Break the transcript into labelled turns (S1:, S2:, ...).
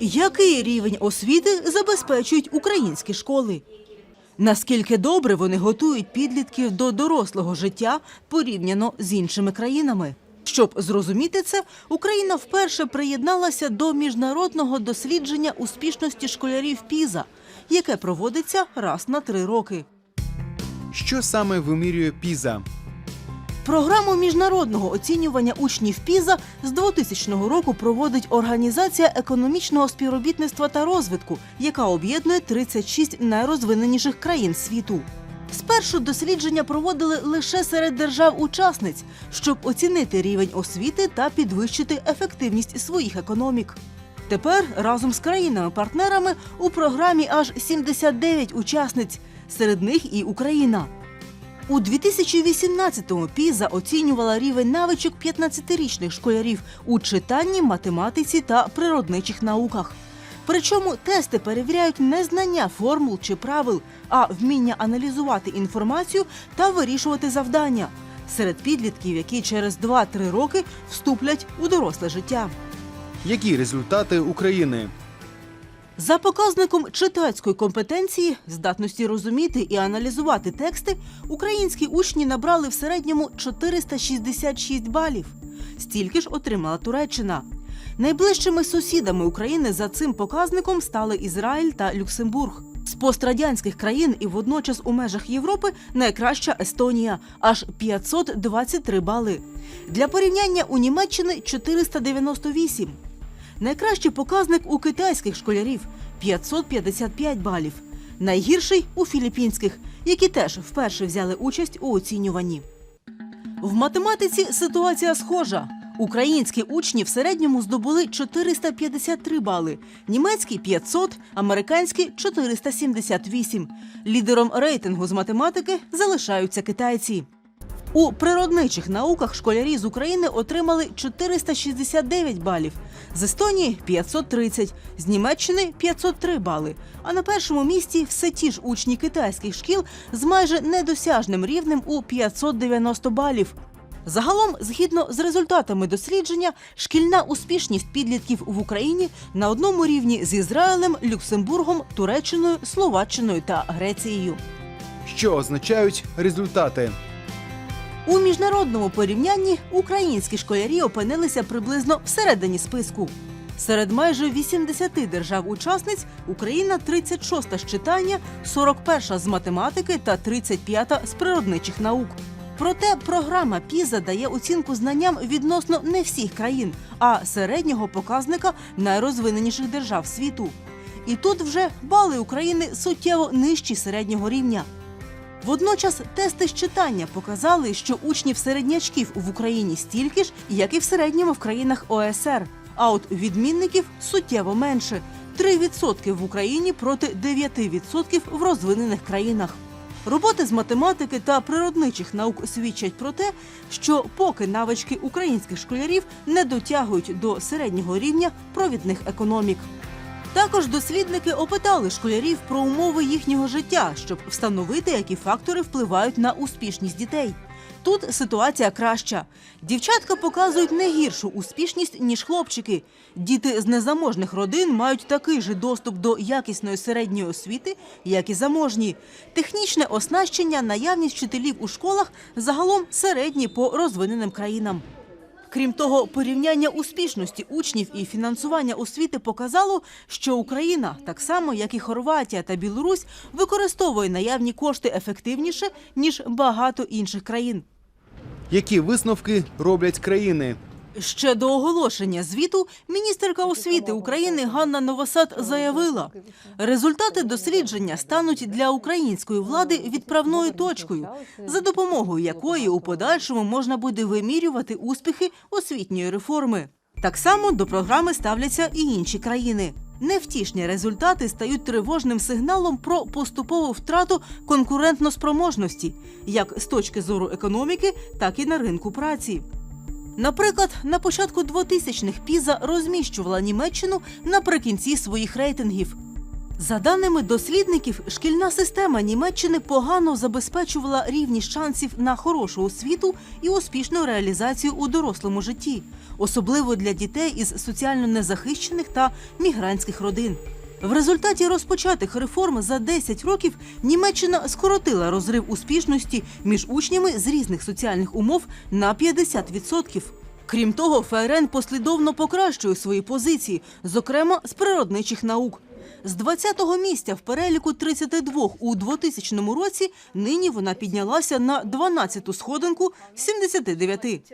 S1: Який рівень освіти забезпечують українські школи? Наскільки добре вони готують підлітків до дорослого життя порівняно з іншими країнами? Щоб зрозуміти це, Україна вперше приєдналася до міжнародного дослідження успішності школярів ПІЗа, яке проводиться раз на три роки.
S2: Що саме вимірює Піза?
S1: Програму міжнародного оцінювання учнів ПІЗа з 2000 року проводить Організація економічного співробітництва та розвитку, яка об'єднує 36 найрозвиненіших країн світу. Спершу дослідження проводили лише серед держав-учасниць, щоб оцінити рівень освіти та підвищити ефективність своїх економік. Тепер разом з країнами-партнерами у програмі аж 79 учасниць, серед них і Україна. У 2018-му ПІЗа оцінювала рівень навичок 15-річних школярів у читанні, математиці та природничих науках. Причому тести перевіряють не знання формул чи правил, а вміння аналізувати інформацію та вирішувати завдання серед підлітків, які через 2-3 роки вступлять у доросле життя.
S2: Які результати України?
S1: За показником читацької компетенції, здатності розуміти і аналізувати тексти, українські учні набрали в середньому 466 балів. Стільки ж отримала Туреччина. Найближчими сусідами України за цим показником стали Ізраїль та Люксембург. З пострадянських країн і водночас у межах Європи найкраща Естонія аж 523 бали. Для порівняння у Німеччини 498. Найкращий показник у китайських школярів 555 балів. Найгірший у філіппінських, які теж вперше взяли участь у оцінюванні. В математиці ситуація схожа. Українські учні в середньому здобули 453 бали, німецькі 500, американські 478. Лідером рейтингу з математики залишаються китайці. У природничих науках школярі з України отримали 469 балів, з Естонії 530, з Німеччини 503 бали. А на першому місці все ті ж учні китайських шкіл з майже недосяжним рівнем у 590 балів. Загалом, згідно з результатами дослідження, шкільна успішність підлітків в Україні на одному рівні з Ізраїлем, Люксембургом, Туреччиною, Словаччиною та Грецією.
S2: Що означають результати?
S1: У міжнародному порівнянні українські школярі опинилися приблизно всередині списку. Серед майже 80 держав-учасниць Україна 36 з читання, 41 з математики та 35-та з природничих наук. Проте програма ПІЗа дає оцінку знанням відносно не всіх країн, а середнього показника найрозвиненіших держав світу. І тут вже бали України суттєво нижчі середнього рівня. Водночас тести з читання показали, що учнів середнячків в Україні стільки ж, як і в середньому в країнах ОСР. А от відмінників суттєво менше 3% в Україні проти 9% в розвинених країнах. Роботи з математики та природничих наук свідчать про те, що поки навички українських школярів не дотягують до середнього рівня провідних економік. Також дослідники опитали школярів про умови їхнього життя, щоб встановити, які фактори впливають на успішність дітей. Тут ситуація краща. Дівчатка показують не гіршу успішність, ніж хлопчики. Діти з незаможних родин мають такий же доступ до якісної середньої освіти, як і заможні. Технічне оснащення, наявність вчителів у школах загалом середні по розвиненим країнам. Крім того, порівняння успішності учнів і фінансування освіти показало, що Україна, так само як і Хорватія та Білорусь, використовує наявні кошти ефективніше ніж багато інших країн.
S2: Які висновки роблять країни?
S1: Ще до оголошення звіту міністерка освіти України Ганна Новосад заявила, результати дослідження стануть для української влади відправною точкою, за допомогою якої у подальшому можна буде вимірювати успіхи освітньої реформи. Так само до програми ставляться і інші країни. Невтішні результати стають тривожним сигналом про поступову втрату конкурентноспроможності, як з точки зору економіки, так і на ринку праці. Наприклад, на початку 2000-х Піза розміщувала Німеччину наприкінці своїх рейтингів. За даними дослідників, шкільна система Німеччини погано забезпечувала рівність шансів на хорошу освіту і успішну реалізацію у дорослому житті, особливо для дітей із соціально незахищених та мігрантських родин. В результаті розпочатих реформ за 10 років Німеччина скоротила розрив успішності між учнями з різних соціальних умов на 50%. Крім того, ФРН послідовно покращує свої позиції, зокрема з природничих наук. З 20-го місця в переліку 32 у 2000 році нині вона піднялася на 12-ту сходинку з 79.